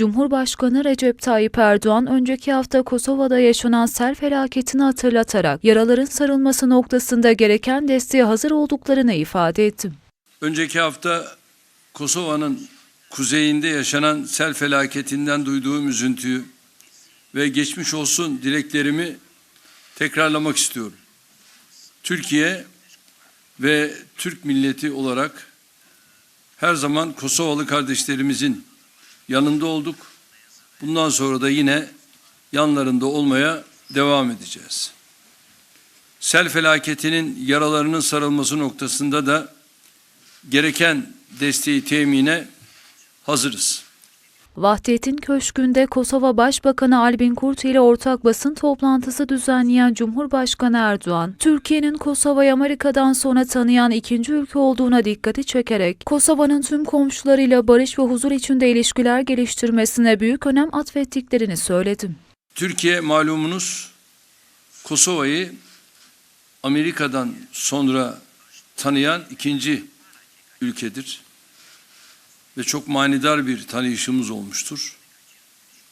Cumhurbaşkanı Recep Tayyip Erdoğan önceki hafta Kosova'da yaşanan sel felaketini hatırlatarak yaraların sarılması noktasında gereken desteğe hazır olduklarını ifade etti. Önceki hafta Kosova'nın kuzeyinde yaşanan sel felaketinden duyduğum üzüntüyü ve geçmiş olsun dileklerimi tekrarlamak istiyorum. Türkiye ve Türk milleti olarak her zaman Kosovalı kardeşlerimizin yanında olduk. Bundan sonra da yine yanlarında olmaya devam edeceğiz. Sel felaketinin yaralarının sarılması noktasında da gereken desteği temine hazırız. Vahdettin Köşkü'nde Kosova Başbakanı Albin Kurti ile ortak basın toplantısı düzenleyen Cumhurbaşkanı Erdoğan, Türkiye'nin Kosova'yı Amerika'dan sonra tanıyan ikinci ülke olduğuna dikkati çekerek, Kosova'nın tüm komşularıyla barış ve huzur içinde ilişkiler geliştirmesine büyük önem atfettiklerini söyledi. Türkiye malumunuz Kosova'yı Amerika'dan sonra tanıyan ikinci ülkedir. Ve çok manidar bir tanıyışımız olmuştur.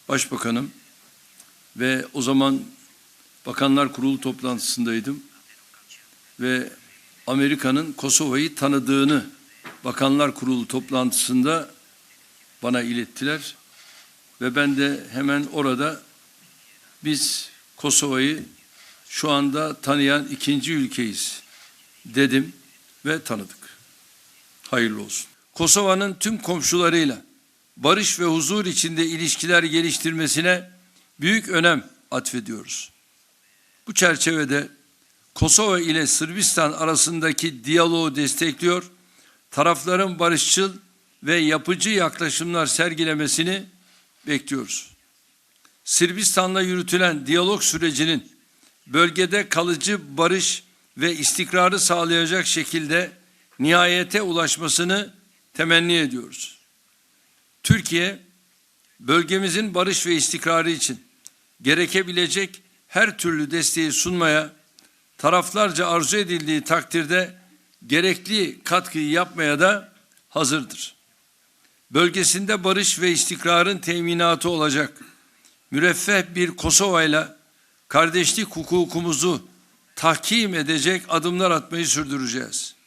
Başbakanım ve o zaman Bakanlar Kurulu toplantısındaydım. Ve Amerika'nın Kosova'yı tanıdığını Bakanlar Kurulu toplantısında bana ilettiler. Ve ben de hemen orada biz Kosova'yı şu anda tanıyan ikinci ülkeyiz dedim ve tanıdık. Hayırlı olsun. Kosova'nın tüm komşularıyla barış ve huzur içinde ilişkiler geliştirmesine büyük önem atfediyoruz. Bu çerçevede Kosova ile Sırbistan arasındaki diyaloğu destekliyor, tarafların barışçıl ve yapıcı yaklaşımlar sergilemesini bekliyoruz. Sırbistan'la yürütülen diyalog sürecinin bölgede kalıcı barış ve istikrarı sağlayacak şekilde nihayete ulaşmasını temenni ediyoruz. Türkiye bölgemizin barış ve istikrarı için gerekebilecek her türlü desteği sunmaya, taraflarca arzu edildiği takdirde gerekli katkıyı yapmaya da hazırdır. Bölgesinde barış ve istikrarın teminatı olacak müreffeh bir Kosova ile kardeşlik hukukumuzu tahkim edecek adımlar atmayı sürdüreceğiz.